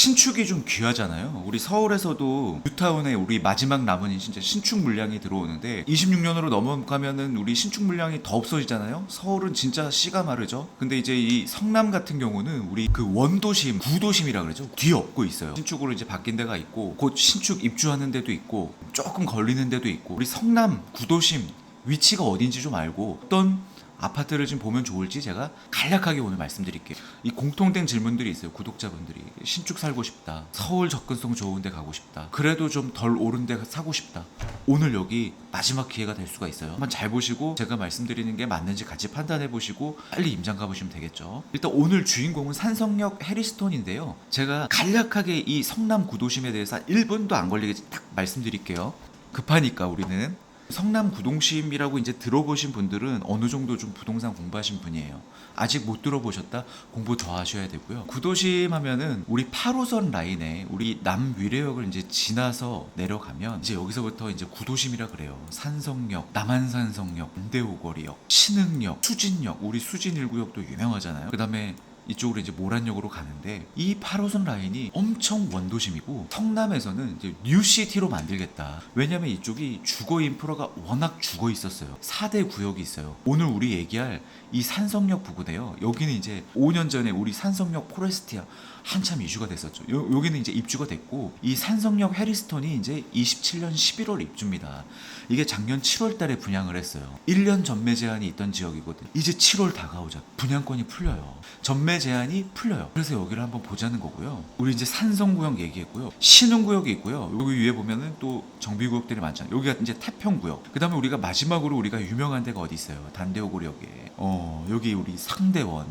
신축이 좀 귀하잖아요. 우리 서울에서도 뉴타운에 우리 마지막 남은 진짜 신축 물량이 들어오는데 26년으로 넘어가면은 우리 신축 물량이 더 없어지잖아요. 서울은 진짜 씨가 마르죠. 근데 이제 이 성남 같은 경우는 우리 그 원도심, 구도심이라 그러죠. 뒤엎고 있어요. 신축으로 이제 바뀐 데가 있고 곧 신축 입주하는 데도 있고 조금 걸리는 데도 있고 우리 성남, 구도심 위치가 어딘지 좀 알고 어떤 아파트를 좀 보면 좋을지 제가 간략하게 오늘 말씀드릴게요. 이 공통된 질문들이 있어요. 구독자분들이 신축 살고 싶다. 서울 접근성 좋은 데 가고 싶다. 그래도 좀 덜 오른 데 사고 싶다. 오늘 여기 마지막 기회가 될 수가 있어요. 한번 잘 보시고 제가 말씀드리는 게 맞는지 같이 판단해 보시고 빨리 임장 가보시면 되겠죠. 일단 오늘 주인공은 산성역 해리스톤인데요. 제가 간략하게 이 성남 구도심에 대해서 1분도 안 걸리게 딱 말씀드릴게요. 급하니까 우리는 성남 구동심이라고 이제 들어보신 분들은 어느 정도 좀 부동산 공부하신 분이에요. 아직 못 들어보셨다 공부 더 하셔야 되고요. 구도심 하면은 우리 8호선 라인에 우리 남위례역을 이제 지나서 내려가면 이제 여기서부터 이제 구도심이라 그래요. 산성역, 남한산성역, 인대오거리역, 신흥역, 수진역, 우리 수진 1구역도 유명하잖아요. 그다음에 이쪽으로 이제 모란역으로 가는데 이 8호선 라인이 엄청 원도심이고 성남에서는 이제 뉴시티로 만들겠다. 왜냐면 이쪽이 주거 인프라가 워낙 죽어 있었어요. 4대 구역이 있어요. 오늘 우리 얘기할 이 산성역 부근에요. 여기는 이제 5년 전에 우리 산성역 포레스티아 한참 이주가 됐었죠. 요, 여기는 이제 입주가 됐고 이 산성역 해리스톤이 이제 27년 11월 입주입니다. 이게 작년 7월 달에 분양을 했어요. 1년 전매 제한이 있던 지역이거든. 이제 7월 다가오자. 분양권이 풀려요. 전매 제한이 풀려요. 그래서 여기를 한번 보자는 거고요. 우리 이제 산성구역 얘기했고요. 신흥구역이 있고요. 여기 위에 보면은 또 정비구역들이 많잖아요. 여기가 이제 태평구역. 그 다음에 우리가 마지막으로 우리가 유명한 데가 어디 있어요? 단대오구역에. 어, 여기 우리 상대원.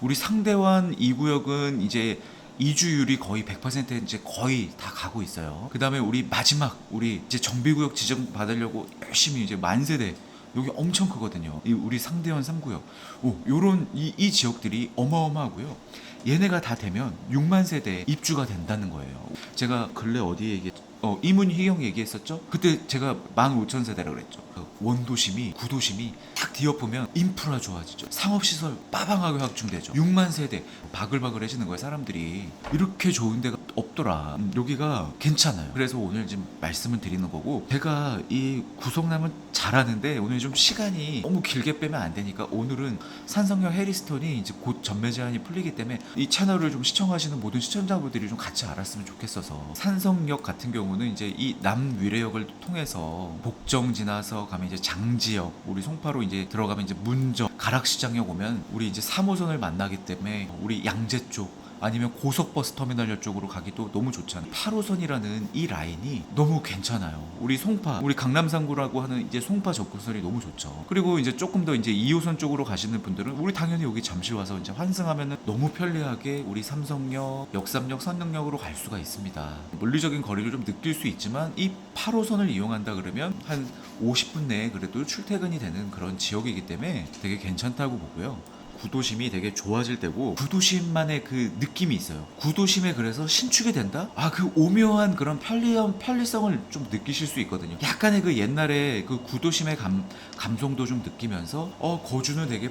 우리 상대원 이 구역은 이제 이주율이 거의 100% 이제 거의 다 가고 있어요. 그 다음에 우리 마지막 우리 이제 정비구역 지정 받으려고 열심히 이제 만세대 여기 엄청 크거든요. 이 우리 상대원 3구역. 오, 요런 이, 이 지역들이 어마어마하고요. 얘네가 다 되면 6만 세대 입주가 된다는 거예요. 제가 근래 어디 얘기 어, 이문희경 얘기했었죠? 그때 제가 15,000세대라고 그랬죠. 그 원도심이, 구도심이 딱 뒤엎으면 인프라 좋아지죠. 상업시설 빠방하게 확충되죠. 6만 세대 바글바글해지는 거예요, 사람들이. 이렇게 좋은 데가 없더라. 음, 여기가 괜찮아요. 그래서 오늘 지금 말씀을 드리는 거고, 제가 이 구성남은 잘하는데 오늘 좀 시간이 너무 길게 빼면 안 되니까 오늘은 산성역 해리스톤이 이제 곧 전매 제한이 풀리기 때문에 이 채널을 좀 시청하시는 모든 시청자분들이 좀 같이 알았으면 좋겠어서 산성역 같은 경우는 이제 이 남위례역을 통해서 복정 지나서 가면 이제 장지역 우리 송파로 이제 들어가면 이제 문정 가락시장역 오면 우리 이제 3호선을 만나기 때문에 우리 양재 쪽 아니면 고속버스 터미널 쪽으로 가기도 너무 좋잖아요. 8호선이라는 이 라인이 너무 괜찮아요. 우리 송파, 우리 강남상구라고 하는 이제 송파 접근선이 너무 좋죠. 그리고 이제 조금 더 이제 2호선 쪽으로 가시는 분들은 우리 당연히 여기 잠실 와서 이제 환승하면은 너무 편리하게 우리 삼성역, 역삼역, 선릉역으로 갈 수가 있습니다. 물리적인 거리를 좀 느낄 수 있지만 이 8호선을 이용한다 그러면 한 50분 내에 그래도 출퇴근이 되는 그런 지역이기 때문에 되게 괜찮다고 보고요. 구도심이 되게 좋아질 때고 구도심만의 그 느낌이 있어요. 구도심에 그래서 신축이 된다? 아 그 오묘한 그런 편리함 편리성을 좀 느끼실 수 있거든요. 약간의 그 옛날에 그 구도심의 감 감성도 좀 느끼면서 어 거주는 되게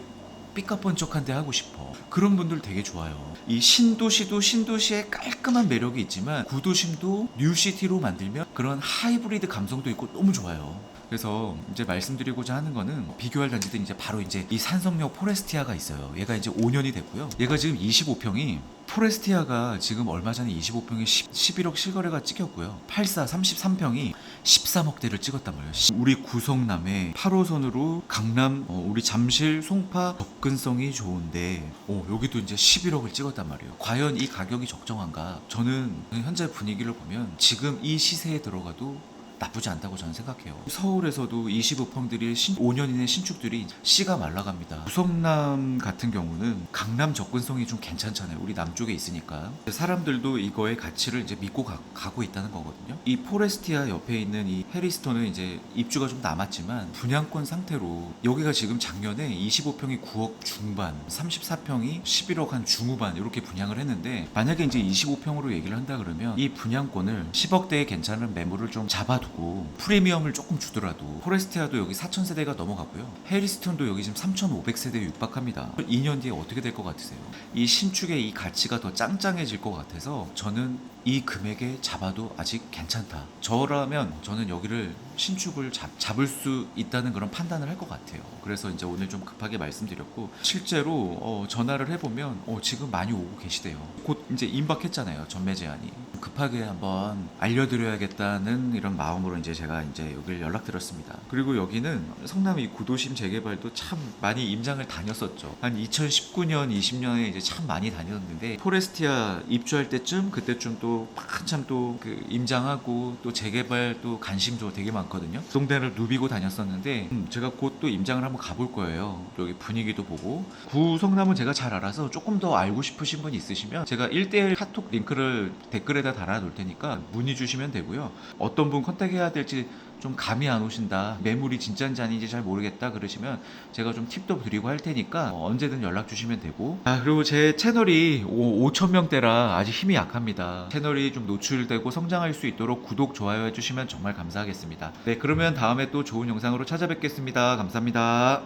삐까뻔쩍한데 하고 싶어. 그런 분들 되게 좋아요. 이 신도시도 신도시의 깔끔한 매력이 있지만 구도심도 뉴시티로 만들면 그런 하이브리드 감성도 있고 너무 좋아요. 그래서 이제 말씀드리고자 하는 거는 비교할 단지들이 이제 바로 이제 이 산성역 포레스티아가 있어요. 얘가 이제 5년이 됐고요. 얘가 지금 25평이 포레스티아가 지금 얼마 전에 25평에 10, 11억 실거래가 찍혔고요. 84 33평이 13억대를 찍었단 말이에요. 우리 구성남의 8호선으로 강남, 어, 우리 잠실, 송파 접근성이 좋은데 어, 여기도 이제 11억을 찍었단 말이에요. 과연 이 가격이 적정한가? 저는 현재 분위기를 보면 지금 이 시세에 들어가도 나쁘지 않다고 저는 생각해요. 서울에서도 25평들이 5년 이내 신축들이 씨가 말라갑니다. 구성남 같은 경우는 강남 접근성이 좀 괜찮잖아요. 우리 남쪽에 있으니까. 사람들도 이거의 가치를 이제 믿고 가, 고 있다는 거거든요. 이 포레스티아 옆에 있는 이 해리스톤은 이제 입주가 좀 남았지만 분양권 상태로 여기가 지금 작년에 25평이 9억 중반, 34평이 11억 한 중후반 이렇게 분양을 했는데 만약에 이제 25평으로 얘기를 한다 그러면 이 분양권을 10억대에 괜찮은 매물을 좀 잡아도 두고 프리미엄을 조금 주더라도 포레스티아도 여기 4,000세대가 넘어가고요. 해리스톤도 여기 지금 3,500세대에 육박합니다. 2년 뒤에 어떻게 될 것 같으세요? 이 신축의 이 가치가 더 짱짱해질 것 같아서 저는 이 금액에 잡아도 아직 괜찮다. 저라면 저는 여기를 신축을 잡, 잡을 수 있다는 그런 판단을 할 것 같아요. 그래서 이제 오늘 좀 급하게 말씀드렸고 실제로 어, 전화를 해보면 어, 지금 많이 오고 계시대요. 곧 이제 임박했잖아요. 전매 제한이. 급하게 한번 알려드려야겠다는 이런 마음 으로 이제 제가 이제 여기를 연락드렸습니다. 그리고 여기는 성남 이 구도심 재개발도 참 많이 임장을 다녔었죠. 한 2019년, 20년에 이제 참 많이 다녔는데 포레스티아 입주할 때쯤 그때쯤 또 한참 또 그 임장하고 또 재개발 또 관심도 되게 많거든요. 그 동네를 누비고 다녔었는데 음, 제가 곧 또 임장을 한번 가볼 거예요. 여기 분위기도 보고 구 성남은 제가 잘 알아서 조금 더 알고 싶으신 분 있으시면 제가 1대1 카톡 링크를 댓글에다 달아놓을 테니까 문의 주시면 되고요. 어떤 분 컨택 해야 될지 좀 감이 안 오신다. 매물이 진짜인지 아닌지 잘 모르겠다 그러시면 제가 좀 팁도 드리고 할 테니까 어, 언제든 연락 주시면 되고. 아 그리고 제 채널이 5천 명대라 아직 힘이 약합니다. 채널이 좀 노출되고 성장할 수 있도록 구독 좋아요 해주시면 정말 감사하겠습니다. 네 그러면 다음에 또 좋은 영상으로 찾아뵙겠습니다. 감사합니다.